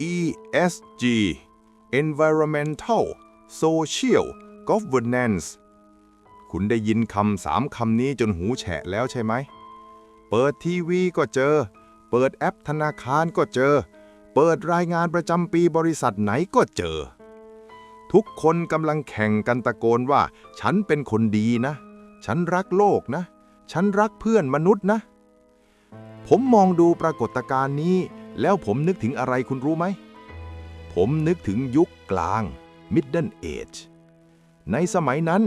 ESG Environmental Social Governance คุณได้ยินคำสามคำนี้จนหูแฉะแล้วใช่ไหม เปิดทีวีก็เจอ เปิดแอปธนาคารก็เจอ เปิดรายงานประจำปีบริษัทไหนก็เจอ ทุกคนกำลังแข่งกันตะโกนว่า ฉันเป็นคนดีนะ ฉันรักโลกนะ ฉันรักเพื่อนมนุษย์นะ ผมมองดูปรากฏการณ์นี้ แล้วผมนึกถึงอะไรคุณรู้ไหม ผมนึกถึงยุคกลาง Middle Age ในสมัยนั้น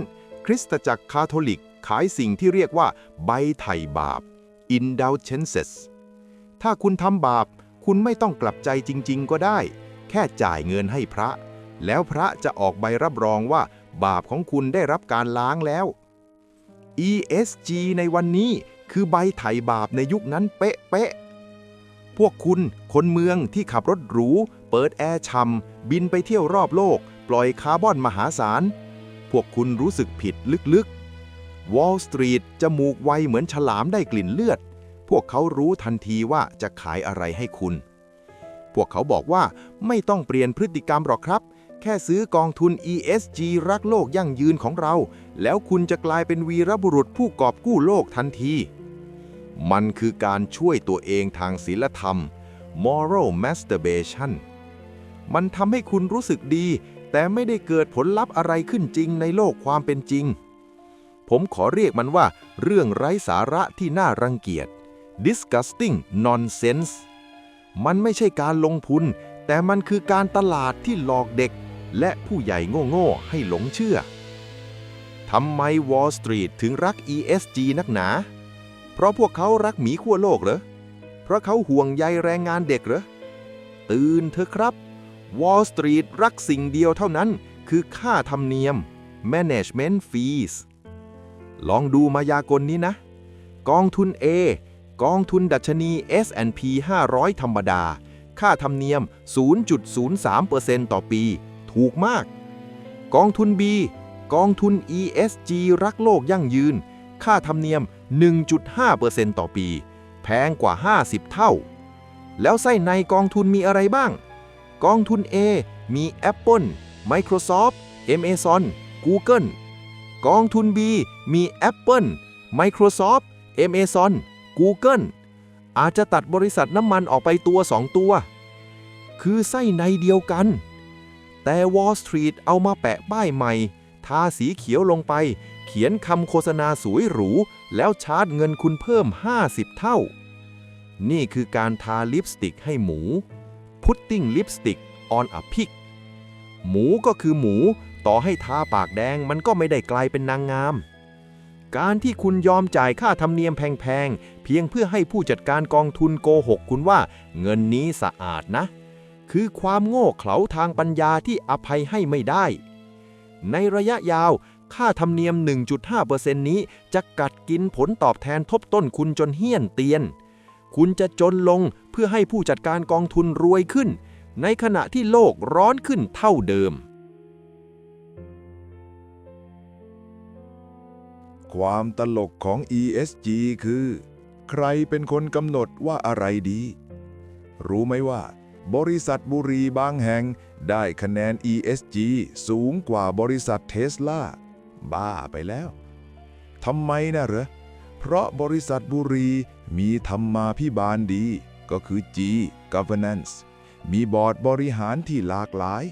คริสตจักรคาทอลิกขายสิ่งที่เรียกว่าใบไถ่บาป indulgences ถ้าคุณทำบาป คุณไม่ต้องกลับใจจริง ๆ ก็ได้ แค่จ่ายเงินให้พระ แล้วพระจะออกใบรับรองว่า บาปของคุณได้รับการล้างแล้ว ESG ในวันนี้คือใบไถ่บาปในยุคนั้นเป๊ะ วกคุณ คนเมืองที่ขับรถหรู เปิดแอร์ช่ำบินไปเที่ยวรอบโลก ปล่อยคาร์บอนมหาศาล พวกคุณรู้สึกผิดลึกๆ Wall Street จมูกไวเหมือนฉลามได้กลิ่นเลือด พวกเขารู้ทันทีว่าจะขายอะไรให้คุณ พวกเขาบอกว่าไม่ต้องเปลี่ยนพฤติกรรมหรอกครับ แค่ซื้อกองทุน ESG รักโลกยั่งยืนของเรา แล้วคุณจะกลายเป็นวีรบุรุษผู้กอบกู้โลกทันที มันคือการช่วยตัวเองทางศีลธรรม moral masturbation มันทำให้คุณรู้สึกดี แต่ไม่ได้เกิดผลลัพธ์อะไรขึ้นจริงในโลกความเป็นจริง ผมขอเรียกมันว่า เรื่องไร้สาระที่น่ารังเกียจ disgusting nonsense มันไม่ใช่การลงทุน แต่มันคือการตลาดที่หลอกเด็ก และผู้ใหญ่โง่ๆให้หลงเชื่อทำไม Wall Street ถึงรัก ESG นักหนา ราะพวกเขารักหมีขั้วโลกเหรอ เพราะเขาห่วงใยแรงงานเด็กเหรอ ตื่นเถอะครับ Wall Street รักสิ่งเดียวเท่านั้น คือค่าธรรมเนียม Management Fees ลองดูมายากลนี้นะ กองทุน A กองทุนดัชนี S&P 500 ธรรมดา ค่าธรรมเนียม 0.03%ต่อปี ถูกมาก กองทุน B กองทุน ESG รักโลกยั่งยืน ค่าธรรมเนียม 1.5%ต่อปี แพงกว่า 50 เท่า แล้วไส้ในกองทุนมีอะไรบ้าง กองทุน A มี Apple Microsoft Amazon Google กองทุน B มี Apple Microsoft Amazon Google อาจจะตัดบริษัทน้ำมันออกไปตัวสองตัว คือไส้ในเดียวกัน แต่ Wall Street เอามาแปะป้ายใหม่ ทาสีเขียวลงไป ขียนคำโฆษณาสวยหรู แล้วชาร์จเงินคุณเพิ่ม 50 เท่า นี่คือการทาลิปสติกให้หมู Putting lipstick on a pig หมูก็คือหมู ต่อให้ทาปากแดงมันก็ไม่ได้กลายเป็นนางงาม การที่คุณยอมจ่ายค่าธรรมเนียมแพงๆ เพียงเพื่อให้ผู้จัดการกองทุนโกหกคุณว่าเงินนี้สะอาดนะ คือความโง่เขลาทางปัญญาที่อภัยให้ไม่ได้ ในระยะยาว ค่าธรรมเนียม 1.5%นี้จะกัดกินผลตอบแทนทบต้นคุณจนเฮี้ยนเตียน คุณจะจนลงเพื่อให้ผู้จัดการกองทุนรวยขึ้น ในขณะที่โลกร้อนขึ้นเท่าเดิม ความตลกของ ESG คือ ใครเป็นคนกำหนดว่าอะไรดี รู้ไหมว่า บริษัทบุรีบางแห่งได้คะแนน ESG สูงกว่าบริษัทเทสลา บ้าไปแล้วทำไมนะเหรอ เพราะบริษัทบุรีมีธรรมาพิบาลดี ก็คือ G governance มีบอร์ดบริหารที่หลากหลาย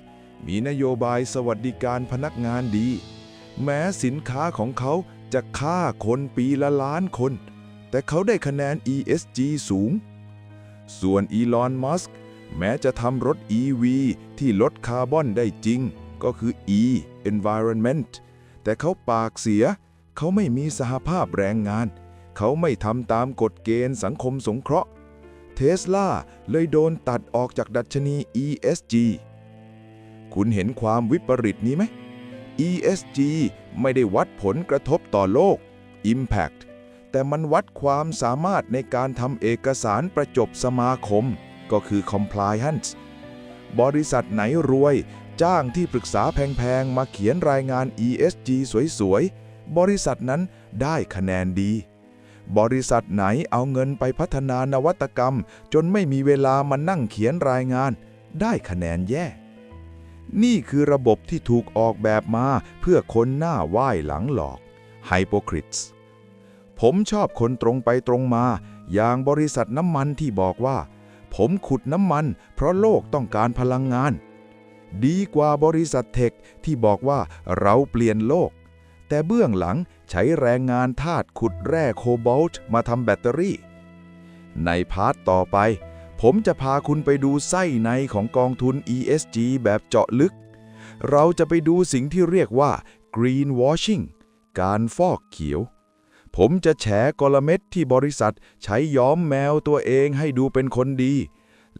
มีนโยบายสวัสดิการพนักงานดี แม้สินค้าของเขาจะฆ่าคนปีละล้านคน แต่เขาได้คะแนน ESG สูง ส่วนอีลอน มัสก์แม้จะทำรถ EV ที่ลดคาร์บอนได้จริง ก็คือ E environment แต่เขาปากเสีย เขาไม่มีสหภาพแรงงาน เขาไม่ทำตามกฎเกณฑ์สังคมสงเคราะห์ เทสลาเลยโดนตัดออกจากดัชนี ESG คุณเห็นความวิปริตนี้ไหม ESG ไม่ได้วัดผลกระทบต่อโลก Impact แต่มันวัดความสามารถในการทำเอกสารประจบสมาคม ก็คือ Compliance บริษัทไหนรวย จ้างที่ปรึกษาแพงๆ มาเขียนรายงาน ESG สวยๆ บริษัทนั้นได้คะแนนดี บริษัทไหนเอาเงินไปพัฒนานวัตกรรม จนไม่มีเวลามานั่งเขียนรายงาน ได้คะแนนแย่ นี่คือระบบที่ถูกออกแบบมาเพื่อคนหน้าไหว้หลังหลอก Hypocrites ผมชอบคนตรงไปตรงมา อย่างบริษัทน้ำมันที่บอกว่า ผมขุดน้ำมัน เพราะโลกต้องการพลังงาน ดีกว่าบริษัทเทคที่บอกว่าเราเปลี่ยนโลก แต่เบื้องหลังใช้แรงงานทาสขุดแร่โคบอลต์มาทำแบตเตอรี่ ในพาร์ทต่อไป ผมจะพาคุณไปดูไส้ในของกองทุน ESG แบบเจาะลึก เราจะไปดูสิ่งที่เรียกว่า greenwashing การฟอกเขียว ผมจะแฉกลเม็ดที่บริษัทใช้ย้อมแมวตัวเองให้ดูเป็นคนดี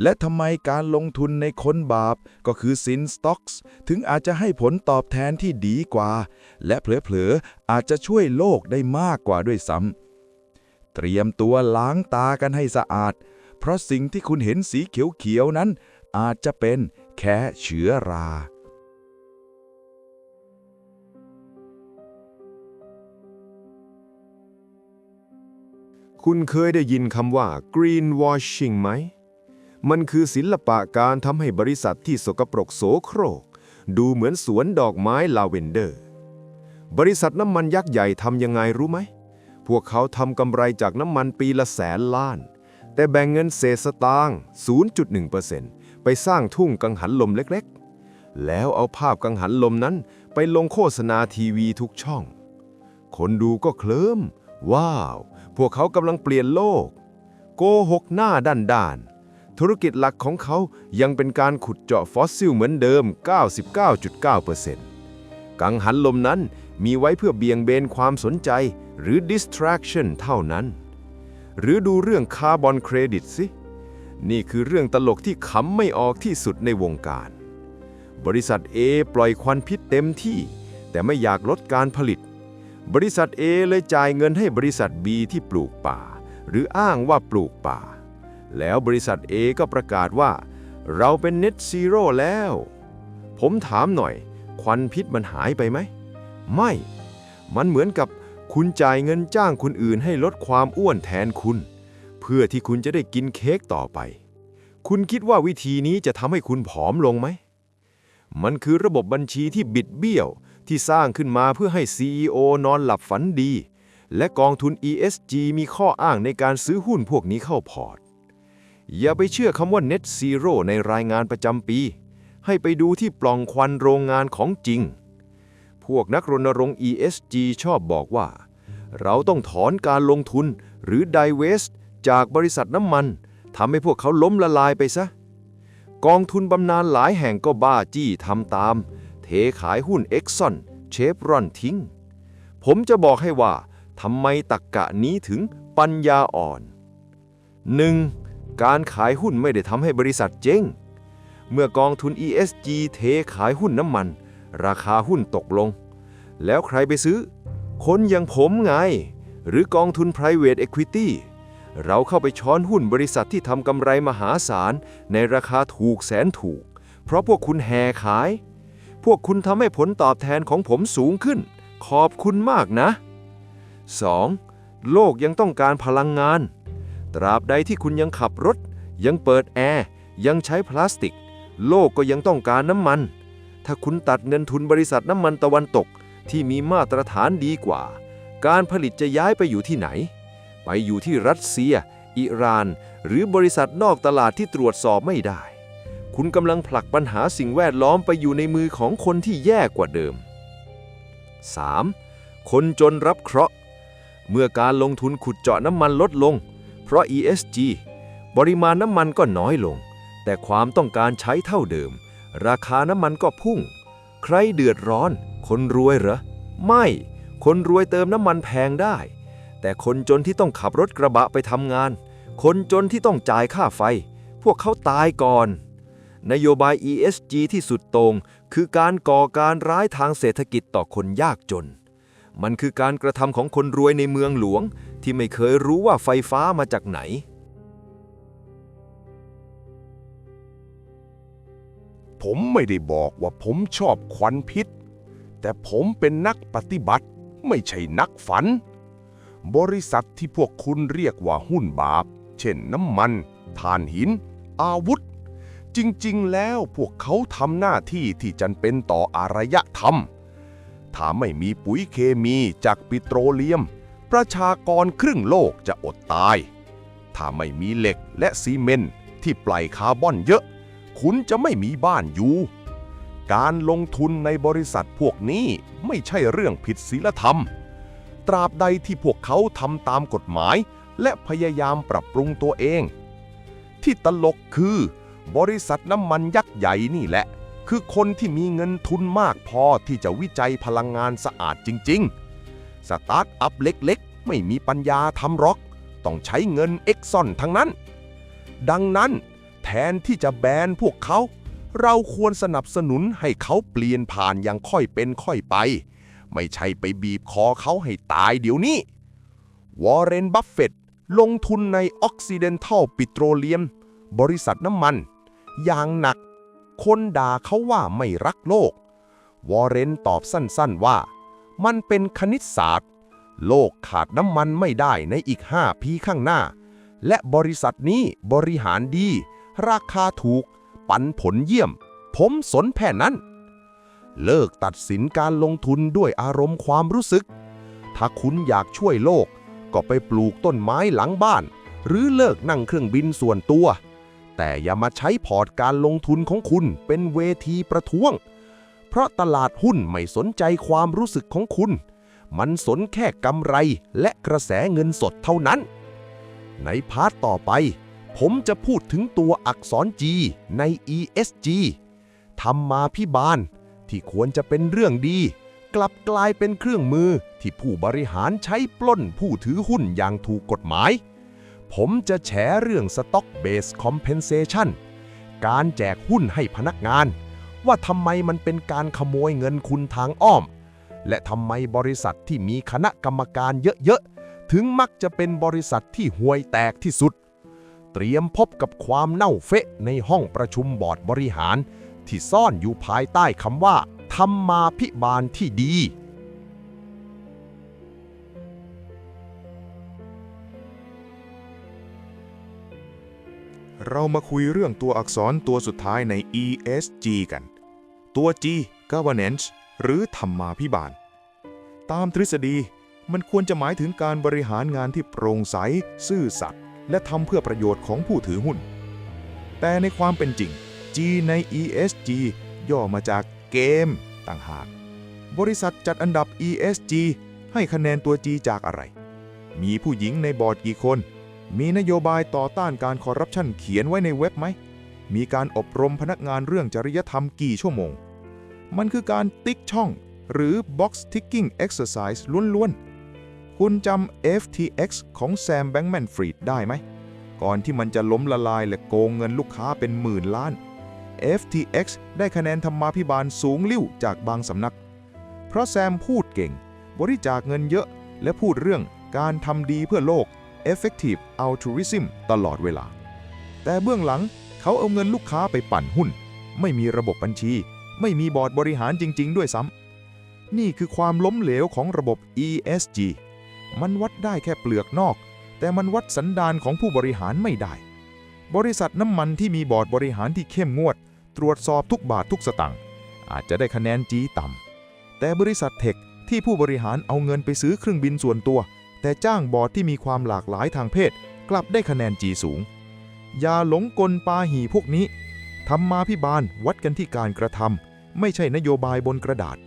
และทำไมการลงทุนในคนบาปก็คือซินสต็อกส์ถึงอาจจะให้ผลตอบแทนที่ดีกว่า และเผลอๆ อาจจะช่วยโลกได้มากกว่าด้วยซ้ำเตรียมตัวล้างตากันให้สะอาด เพราะสิ่งที่คุณเห็นสีเขียวๆนั้น อาจจะเป็นแค่เชื้อรา คุณเคยได้ยินคำว่า greenwashing ไหม มันคือศิลปะการทำให้บริษัทที่สกปรกโสโครก ดูเหมือนสวนดอกไม้ลาเวนเดอร์ บริษัทน้ำมันยักษ์ใหญ่ทำยังไงรู้ไหม พวกเขาทำกำไรจากน้ำมันปีละแสนล้าน แต่แบ่งเงินเศษสตางค์ 0.1%ไปสร้างทุ่งกังหันลมเล็กๆ แล้วเอาภาพกังหันลมนั้นไปลงโฆษณาทีวีทุกช่อง คนดูก็เคลิ้ม ว้าว พวกเขากำลังเปลี่ยนโลก โกหกหน้าด้านด้านๆ ธุรกิจหลักของเขายังเป็นการขุดเจาะฟอสซิลเหมือนเดิม 99.9%กังหันลมนั้นมีไว้เพื่อเบี่ยงเบนความสนใจหรือ distraction เท่านั้น หรือดูเรื่องคาร์บอนเครดิตสิ นี่คือเรื่องตลกที่ขำไม่ออกที่สุดในวงการ บริษัท A ปล่อยควันพิษเต็มที่ แต่ไม่อยากลดการผลิต บริษัท A เลยจ่ายเงินให้บริษัท B ที่ปลูกป่า หรืออ้างว่าปลูกป่า แล้วบริษัท A ก็ประกาศว่า เราเป็น Net Zero แล้ว ผมถามหน่อย ควันพิษมันหายไปไหม ไม่ มันเหมือนกับคุณจ่ายเงินจ้างคนอื่นให้ลดความอ้วนแทนคุณ เพื่อที่คุณจะได้กินเค้กต่อไป คุณคิดว่าวิธีนี้จะทำให้คุณผอมลงไหม มันคือระบบบัญชีที่บิดเบี้ยวที่สร้างขึ้นมาเพื่อให้ CEO นอนหลับฝันดี และกองทุน ESG มีข้ออ้างในการซื้อหุ้นพวกนี้เข้าพอร์ต อย่าไปเชื่อคำว่า Net Zero ในรายงานประจำปี ให้ไปดูที่ปล่องควันโรงงานของจริง พวกนักรณรงค์ ESG ชอบบอกว่า เราต้องถอนการลงทุนหรือ divest จากบริษัทน้ำมันทำให้พวกเขาล้มละลายไปซะ กองทุนบำนาญหลายแห่งก็บ้าจี้ทำตาม เทขายหุ้น Exxon เชฟรอนทิ้ง ผมจะบอกให้ว่าทำไมตักกะนี้ถึงปัญญาอ่อน 1. การขายหุ้นไม่ได้ทำให้บริษัทเจ๊ง เมื่อกองทุน ESG เทขายหุ้นน้ำมัน ราคาหุ้นตกลง แล้วใครไปซื้อ คนอย่างผมไง หรือกองทุน private equity เราเข้าไปช้อนหุ้นบริษัทที่ทำกำไรมหาศาล ในราคาถูกแสนถูก เพราะพวกคุณแห่ขาย พวกคุณทำให้ผลตอบแทนของผมสูงขึ้น ขอบคุณมากนะ 2. โลกยังต้องการพลังงาน ตราบใดที่คุณยังขับรถ ยังเปิดแอร์ ยังใช้พลาสติก โลกก็ยังต้องการน้ำมัน ถ้าคุณตัดเงินทุนบริษัทน้ำมันตะวันตกที่มีมาตรฐานดีกว่า การผลิตจะย้ายไปอยู่ที่ไหน ไปอยู่ที่รัสเซีย อิหร่าน หรือบริษัทนอกตลาดที่ตรวจสอบไม่ได้ คุณกำลังผลักปัญหาสิ่งแวดล้อมไปอยู่ในมือของคนที่แย่กว่าเดิม 3. คนจนรับเคราะห์ เมื่อการลงทุนขุดเจาะน้ำมันลดลง เพราะ ESG ปริมาณน้ำมันก็น้อยลง แต่ความต้องการใช้เท่าเดิม ราคาน้ำมันก็พุ่ง ใครเดือดร้อน คนรวยเหรอ ไม่ คนรวยเติมน้ำมันแพงได้ แต่คนจนที่ต้องขับรถกระบะไปทำงาน คนจนที่ต้องจ่ายค่าไฟ พวกเขาตายก่อน นโยบาย ESG ที่สุดตรง คือการก่อการร้ายทางเศรษฐกิจต่อคนยากจน มันคือการกระทำของคนรวยในเมืองหลวง ที่ไม่เคยรู้ว่าไฟฟ้ามาจากไหน ผมไม่ได้บอกว่าผมชอบควันพิษ แต่ผมเป็นนักปฏิบัติไม่ใช่นักฝัน บริษัทที่พวกคุณเรียกว่าหุ้นบาป เช่นน้ำมันถ่านหิน อาวุธ จริงๆ แล้วพวกเขาทำหน้าที่ที่จำเป็นต่ออารยธรรม ถ้าไม่มีปุ๋ยเคมีจากปิโตรเลียม ประชากรครึ่งโลกจะอดตาย ถ้าไม่มีเหล็กและซีเมนต์ที่ปล่อยคาร์บอนเยอะ คุณจะไม่มีบ้านอยู่ การลงทุนในบริษัทพวกนี้ไม่ใช่เรื่องผิดศีลธรรม ตราบใดที่พวกเขาทำตามกฎหมาย และพยายามปรับปรุงตัวเอง ที่ตลกคือบริษัทน้ำมันยักษ์ใหญ่นี่แหละ คือคนที่มีเงินทุนมากพอที่จะวิจัยพลังงานสะอาดจริง ๆ สตาร์ทอัพเล็กๆ ไม่มีปัญญาทำร็อก ต้องใช้เงินเอ็กซอนทั้งนั้น ดังนั้น แทนที่จะแบนพวกเขา เราควรสนับสนุนให้เขาเปลี่ยนผ่านอย่างค่อยเป็นค่อยไป ไม่ใช่ไปบีบคอเขาให้ตายเดี๋ยวนี้ วอร์เรน บัฟเฟตลงทุนใน Occidental Petroleum บริษัทน้ำมัน อย่างหนัก คนด่าเขาว่าไม่รักโลก วอร์เรนตอบสั้นๆว่า มันเป็นคณิตศาสตร์ โลกขาดน้ำมันไม่ได้ในอีก5ปีข้างหน้า และบริษัทนี้บริหารดี ราคาถูก ปันผลเยี่ยม ผมสนแพ่นั้น เลิกตัดสินการลงทุนด้วยอารมณ์ความรู้สึก ถ้าคุณอยากช่วยโลกก็ไปปลูกต้นไม้หลังบ้าน หรือเลิกนั่งเครื่องบินส่วนตัว แต่อย่ามาใช้พอร์ตการลงทุนของคุณเป็นเวทีประท้วง เพราะตลาดหุ้นไม่สนใจความรู้สึกของคุณ มันสนแค่กำไรและกระแสเงินสดเท่านั้น ในพาร์ทต่อไป ผมจะพูดถึงตัวอักษร G ใน ESG ทำมาพิบาล ที่ควรจะเป็นเรื่องดี กลับกลายเป็นเครื่องมือที่ผู้บริหารใช้ปล้นผู้ถือหุ้นอย่างถูกกฎหมาย ผมจะแฉเรื่อง Stock Based Compensation การแจกหุ้นให้พนักงาน ว่าทำไมมันเป็นการขโมยเงินคุณทางอ้อม และทำไมบริษัทที่มีคณะกรรมการเยอะๆ ถึงมักจะเป็นบริษัทที่ห่วยแตกที่สุด เตรียมพบกับความเน่าเฟะในห้องประชุมบอร์ดบริหาร ที่ซ่อนอยู่ภายใต้คำว่าธรรมาพิบาลที่ดี เรามาคุยเรื่องตัวอักษรตัวสุดท้ายใน ESG กัน ตัว G governance หรือธรรมาภิบาล ตามทฤษฎีมันควรจะหมายถึงการบริหารงานที่โปร่งใส ซื่อสัตย์และทำเพื่อประโยชน์ของผู้ถือหุ้น แต่ในความเป็นจริง G ใน ESG ย่อมาจากเกมต่างหาก บริษัทจัดอันดับ ESG ให้คะแนนตัว G จากอะไร มีผู้หญิงในบอร์ดกี่คน มีนโยบายต่อต้านการคอร์รัปชันเขียนไว้ในเว็บไหม มีการอบรมพนักงานเรื่องจริยธรรมกี่ชั่วโมง มันคือการติ๊กช่อง หรือ box ticking exercise ล้วนๆ คุณจำ FTX ของแซมแบงแมนฟรีดได้ไหม ก่อนที่มันจะล้มละลายและโกงเงินลูกค้าเป็นหมื่นล้าน FTX ได้คะแนนธรรมาภิบาลสูงลิ่วจากบางสำนัก เพราะแซมพูดเก่ง บริจาคเงินเยอะและพูดเรื่องการทำดีเพื่อโลก effective altruism ตลอดเวลา แต่เบื้องหลังเขาเอาเงินลูกค้าไปปั่นหุ้น ไม่มีระบบบัญชี ไม่มีบอร์ดบริหารจริง ๆ ด้วยซ้ำนี่คือความล้มเหลวของระบบ ESG มันวัดได้แค่เปลือกนอก แต่มันวัดสันดานของผู้บริหารไม่ได้ บริษัทน้ำมันที่มีบอร์ดบริหารที่เข้มงวด ตรวจสอบทุกบาททุกสตางค์อาจจะได้คะแนน G ต่ำแต่บริษัทเทคที่ผู้บริหารเอาเงินไปซื้อเครื่องบินส่วนตัว แต่จ้างบอร์ดที่มีความหลากหลายทางเพศ กลับได้คะแนน G สูง อย่าหลงกลปาหีพวกนี้ทำมาพิบาลวัดกันที่การกระทำไม่ใช่นโยบายบนกระดาษ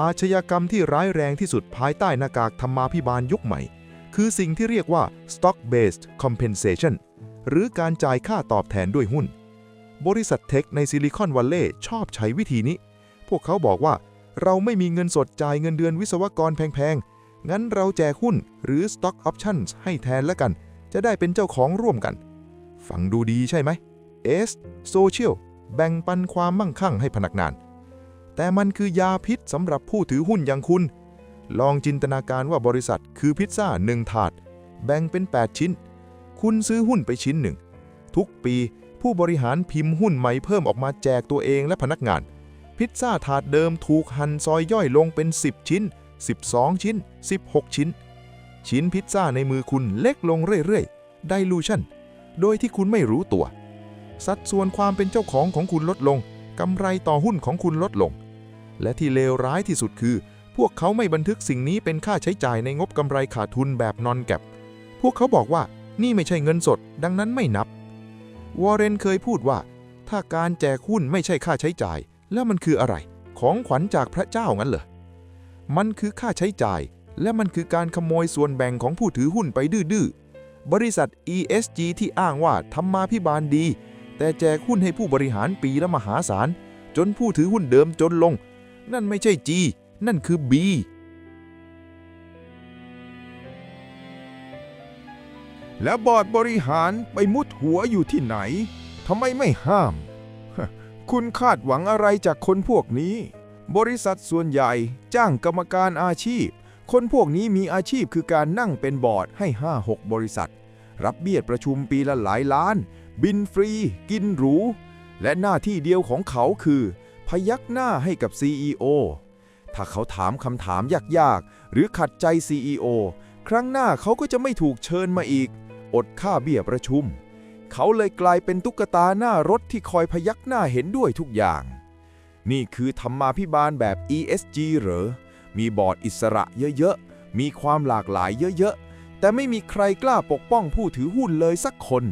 อาชญากรรมที่ร้ายแรงที่สุดภายใต้หน้ากากธรรมาพิบาลยุคใหม่ คือสิ่งที่เรียกว่า stock based compensation หรือการจ่ายค่าตอบแทนด้วยหุ้น บริษัทเทคในซิลิคอนวัลเลย์ชอบใช้วิธีนี้ พวกเขาบอกว่าเราไม่มีเงินสดจ่ายเงินเดือนวิศวกรแพง งั้นเราแจกหุ้นหรือ stock options ให้แทนแล้วกัน จะได้เป็นเจ้าของร่วมกัน ฟังดูดีใช่ไหม S Social แบ่งปันความมั่งคั่งให้พนักงาน แต่มันคือยาพิษสำหรับผู้ถือหุ้นอย่างคุณ ลองจินตนาการว่าบริษัทคือพิซซ่าหนึ่งถาด แบ่งเป็น 8 ชิ้น คุณซื้อหุ้นไปชิ้นหนึ่ง ทุกปีผู้บริหารพิมพ์หุ้นใหม่เพิ่มออกมาแจกตัวเองและพนักงาน พิซซ่าถาดเดิมถูกหั่นซอยย่อยลงเป็น 10 ชิ้น 12 ชิ้น 16 ชิ้น ชิ้นพิซซ่าในมือคุณเล็กลงเรื่อยๆ dilution โดยที่คุณไม่รู้ตัว สัดส่วนความเป็นเจ้าของของคุณลดลง กำไรต่อหุ้นของคุณลดลง และที่เลวร้ายที่สุดคือ พวกเขาไม่บันทึกสิ่งนี้เป็นค่าใช้จ่ายในงบกำไรขาดทุนแบบนอนแก็บ พวกเขาบอกว่านี่ไม่ใช่เงินสด ดังนั้นไม่นับ วอร์เรนเคยพูดว่า ถ้าการแจกหุ้นไม่ใช่ค่าใช้จ่าย แล้วมันคืออะไร ของขวัญจากพระเจ้างั้นเหรอ มันคือค่าใช้จ่าย และมันคือการขโมยส่วนแบ่งของผู้ถือหุ้นไปดื้อๆ บริษัท ESG ที่อ้างว่าทำมาพิบาลดี แต่แจกหุ้นให้ผู้บริหารปีละมหาศาล จนผู้ถือหุ้นเดิมจนลง นั่นไม่ใช่ G นั่นคือ B แล้วบอร์ดบริหารไปมุดหัวอยู่ที่ไหน ทำไมไม่ห้าม คุณคาดหวังอะไรจากคนพวกนี้ บริษัทส่วนใหญ่จ้างกรรมการอาชีพ คนพวกนี้มีอาชีพคือการนั่งเป็นบอร์ดให้ 5-6 บริษัท รับเบี้ยประชุมปีละหลายล้าน บินฟรี กินหรู และหน้าที่เดียวของเขาคือ พยักหน้าให้กับ CEO ถ้าเขาถามคำถามยากๆ หรือขัดใจ CEO ครั้งหน้าเขาก็จะไม่ถูกเชิญมาอีก อดค่าเบี้ยประชุม เขาเลยกลายเป็นตุ๊กตาหน้ารถที่คอยพยักหน้าเห็นด้วยทุกอย่าง นี่คือธรรมาภิบาลแบบ ESG เหรอ มีบอร์ดอิสระเยอะๆ มีความหลากหลายเยอะๆ แต่ไม่มีใครกล้าปกป้องผู้ถือหุ้นเลยสักคน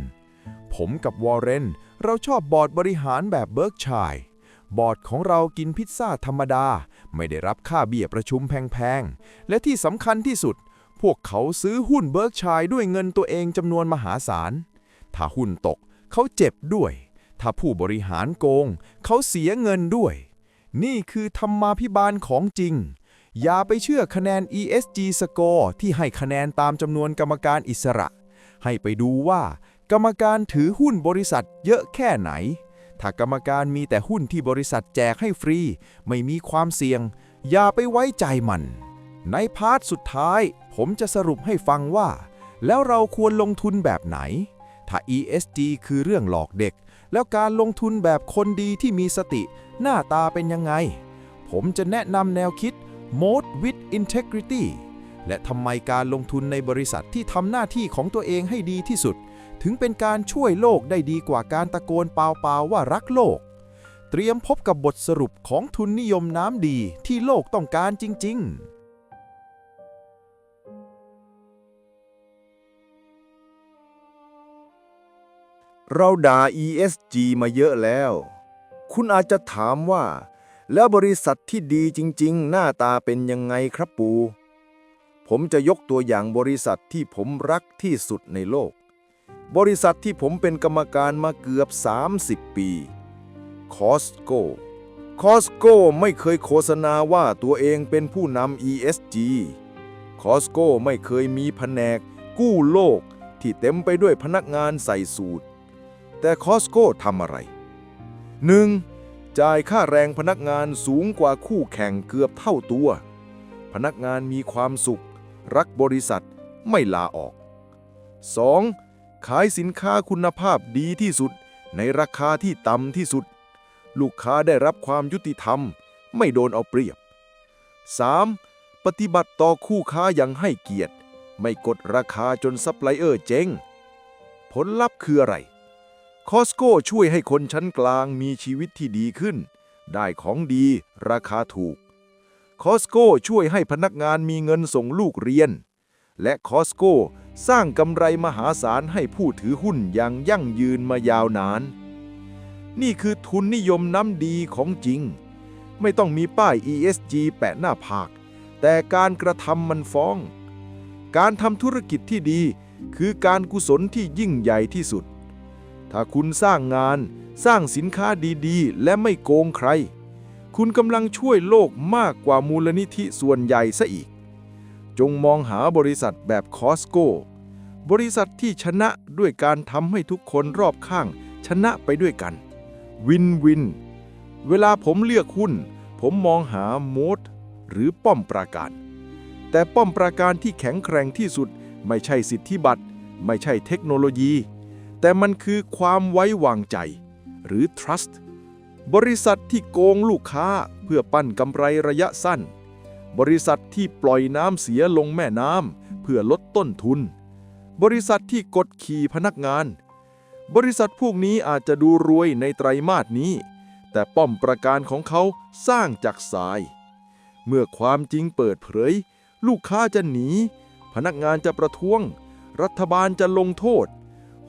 ผมกับวอร์เรนเราชอบบอร์ดบริหารแบบเบิร์กชัยบอร์ดของเรากินพิซซ่าธรรมดา ไม่ได้รับค่าเบี้ยประชุมแพงๆ และที่สำคัญที่สุด พวกเขาซื้อหุ้นเบิร์กชัยด้วยเงินตัวเองจำนวนมหาศาล ถ้าหุ้นตกเขาเจ็บด้วย ถ้าผู้บริหารโกง เขาเสียเงินด้วย นี่คือธรรมาภิบาลของจริง อย่าไปเชื่อคะแนน ESG score ที่ให้คะแนนตามจำนวนกรรมการอิสระ ให้ไปดูว่า กรรมการถือหุ้นบริษัทเยอะแค่ไหน ถ้ากรรมการมีแต่หุ้นที่บริษัทแจกให้ฟรี ไม่มีความเสี่ยง อย่าไปไว้ใจมัน ในพาร์ทสุดท้าย ผมจะสรุปให้ฟังว่า แล้วเราควรลงทุนแบบไหน ถ้า ESG คือเรื่องหลอกเด็ก แล้วการลงทุนแบบคนดีที่มีสติ หน้าตาเป็นยังไง ผมจะแนะนำแนวคิด Mode with Integrity และทำไมการลงทุนในบริษัทที่ทำหน้าที่ของตัวเองให้ดีที่สุด ถึงเป็นการช่วยโลกได้ดีกว่าการตะโกนเปล่าๆว่ารักโลก เตรียมพบกับบทสรุปของทุนนิยมน้ำดีที่โลกต้องการจริง ๆ เราด่า ESG มาเยอะแล้ว คุณอาจจะถามว่า แล้วบริษัทที่ดีจริง ๆ หน้าตาเป็นยังไงครับปู ผมจะยกตัวอย่างบริษัทที่ผมรักที่สุดในโลก บริษัทที่ผมเป็นกรรมการมาเกือบ 30 ปี Costco Costco ไม่เคยโฆษณาว่าตัวเองเป็นผู้นำ ESG Costco ไม่เคยมีแผนกกู้โลกที่เต็มไปด้วยพนักงานใส่สูตร แต่คอสโก้ทำอะไร 1. จ่ายค่าแรงพนักงานสูงกว่าคู่แข่งเกือบเท่าตัว พนักงานมีความสุข รักบริษัทไม่ลาออก 2. ขายสินค้าคุณภาพดีที่สุด ในราคาที่ต่ำที่สุด ลูกค้าได้รับความยุติธรรม ไม่โดนเอาเปรียบ 3. ปฏิบัติต่อคู่ค้าอย่างให้เกียรติ ไม่กดราคาจนซัพพลายเออร์เจ๊งผลลัพธ์คืออะไร คอสโก้ช่วยให้คนชั้นกลางมีชีวิตที่ดีขึ้น ได้ของดีราคาถูก คอสโก้ช่วยให้พนักงานมีเงินส่งลูกเรียน และคอสโก้สร้างกำไรมหาศาลให้ผู้ถือหุ้นอย่างยั่งยืนมายาวนาน นี่คือทุนนิยมน้ำดีของจริง ไม่ต้องมีป้าย ESG แปะหน้าผาก แต่การกระทำมันฟ้อง การทำธุรกิจที่ดี คือการกุศลที่ยิ่งใหญ่ที่สุด ถ้าคุณสร้างงาน สร้างสินค้าดีๆ และไม่โกงใคร คุณกำลังช่วยโลกมากกว่ามูลนิธิส่วนใหญ่ซะอีก จงมองหาบริษัทแบบคอสโกบริษัทที่ชนะด้วยการทำให้ทุกคนรอบข้าง ชนะไปด้วยกัน วินวิน เวลาผมเลือกหุ้น ผมมองหาโมดหรือป้อมปราการ แต่ป้อมปราการที่แข็งแกร่งที่สุด ไม่ใช่สิทธิบัตร ไม่ใช่เทคโนโลยี แต่มันคือความไว้วางใจ หรือ trust บริษัทที่โกงลูกค้าเพื่อปั้นกำไรระยะสั้น บริษัทที่ปล่อยน้ำเสียลงแม่น้ำเพื่อลดต้นทุน บริษัทที่กดขี่พนักงาน บริษัทพวกนี้อาจจะดูรวยในไตรมาสนี้ แต่ป้อมประการของเขาสร้างจากทราย เมื่อความจริงเปิดเผย ลูกค้าจะหนี พนักงานจะประท้วง รัฐบาลจะลงโทษ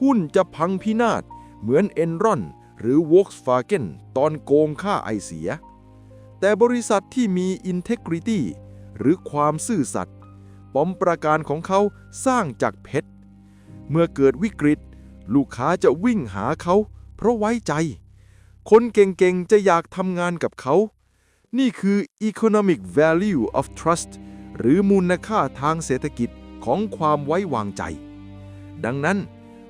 หุ้นจะพังพินาศเหมือนเอ็นรอนหรือ Volkswagen ตอนโกงค่าไอเสีย แต่บริษัทที่มี integrity หรือความซื่อสัตย์ป้อมประการของเขาสร้างจากเพชร เมื่อเกิดวิกฤต ลูกค้าจะวิ่งหาเขา เพราะไว้ใจ คนเก่งๆ จะอยากทำงานกับเขา นี่คือ economic value of trust หรือมูลค่าทางเศรษฐกิจของความไว้วางใจ ดังนั้น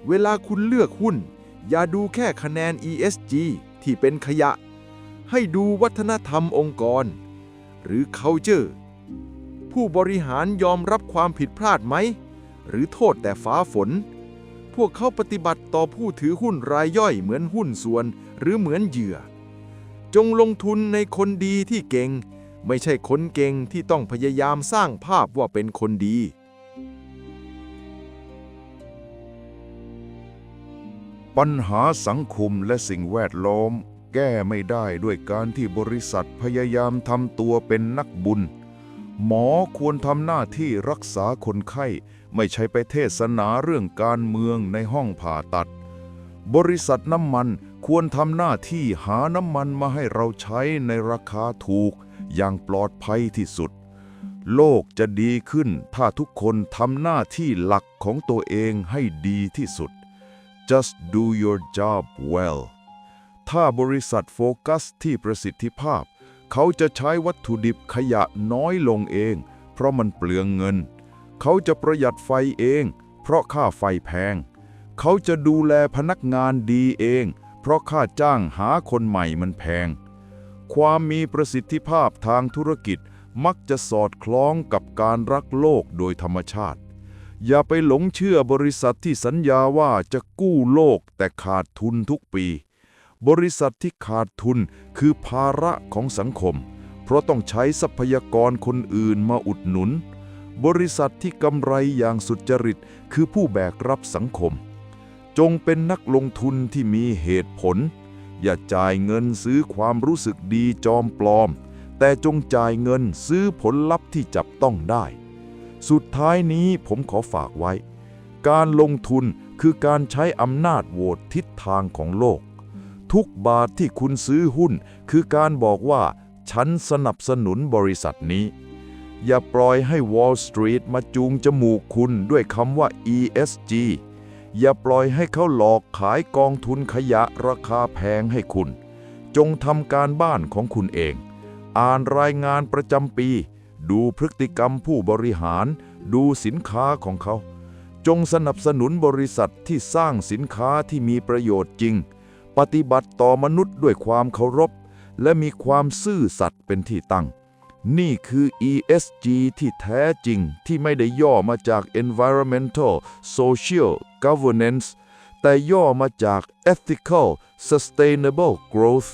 เวลาคุณเลือกหุ้น อย่าดูแค่คะแนน ESG ที่เป็นขยะ ให้ดูวัฒนธรรมองค์กร หรือ culture ผู้บริหารยอมรับความผิดพลาดไหม หรือโทษแต่ฟ้าฝน พวกเขาปฏิบัติต่อผู้ถือหุ้นรายย่อยเหมือนหุ้นส่วน หรือเหมือนเหยื่อ จงลงทุนในคนดีที่เก่ง ไม่ใช่คนเก่งที่ต้องพยายามสร้างภาพว่าเป็นคนดี ปัญหาสังคมและสิ่งแวดล้อม แก้ไม่ได้ด้วยการที่บริษัทพยายามทำตัวเป็นนักบุญ หมอควรทำหน้าที่รักษาคนไข้ ไม่ใช่ไปเทศนาเรื่องการเมืองในห้องผ่าตัด บริษัทน้ำมันควรทำหน้าที่หาน้ำมันมาให้เราใช้ในราคาถูก อย่างปลอดภัยที่สุด โลกจะดีขึ้นถ้าทุกคนทำหน้าที่หลักของตัวเองให้ดีที่สุด just do your job well ถ้าบริษัทโฟกัสที่ประสิทธิภาพ เขาจะใช้วัตถุดิบขยะน้อยลงเอง เพราะมันเปลืองเงิน เขาจะประหยัดไฟเอง เพราะค่าไฟแพง เขาจะดูแลพนักงานดีเอง เพราะค่าจ้างหาคนใหม่มันแพง ความมีประสิทธิภาพทางธุรกิจมักจะสอดคล้องกับการรักโลกโดยธรรมชาติ อย่าไปหลงเชื่อบริษัทที่สัญญาว่าจะกู้โลกแต่ขาดทุนทุกปี บริษัทที่ขาดทุนคือภาระของสังคม เพราะต้องใช้ทรัพยากรคนอื่นมาอุดหนุน บริษัทที่กำไรอย่างสุจริตคือผู้แบกรับสังคม จงเป็นนักลงทุนที่มีเหตุผล อย่าจ่ายเงินซื้อความรู้สึกดีจอมปลอม แต่จงจ่ายเงินซื้อผลลัพธ์ที่จับต้องได้ สุดท้ายนี้ผมขอฝากไว้ การลงทุนคือการใช้อำนาจโหวตทิศทางของโลก ทุกบาทที่คุณซื้อหุ้น คือการบอกว่า ฉันสนับสนุนบริษัทนี้ อย่าปล่อยให้ Wall Street มาจูงจมูกคุณด้วยคำว่า ESG อย่าปล่อยให้เขาหลอกขายกองทุนขยะราคาแพงให้คุณ จงทำการบ้านของคุณเอง อ่านรายงานประจำปี ดูพฤติกรรมผู้บริหาร ดูสินค้าของเขา จงสนับสนุนบริษัทที่สร้างสินค้าที่มีประโยชน์จริง ปฏิบัติต่อมนุษย์ด้วยความเคารพ และมีความซื่อสัตย์เป็นที่ตั้ง นี่คือ ESG ที่แท้จริงที่ไม่ได้ย่อมาจาก Environmental Social Governance แต่ย่อมาจาก Ethical Sustainable Growth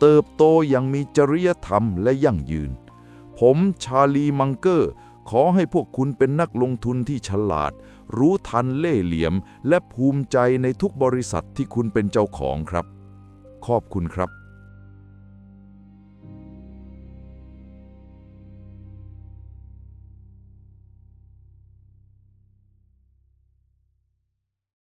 เติบโตอย่างมีจริยธรรมและยั่งยืน ผมชาลีมังเกอร์ ขอให้พวกคุณเป็นนักลงทุนที่ฉลาด รู้ทันเล่ห์เหลี่ยม และภูมิใจในทุกบริษัทที่คุณเป็นเจ้าของครับ ขอบคุณครับ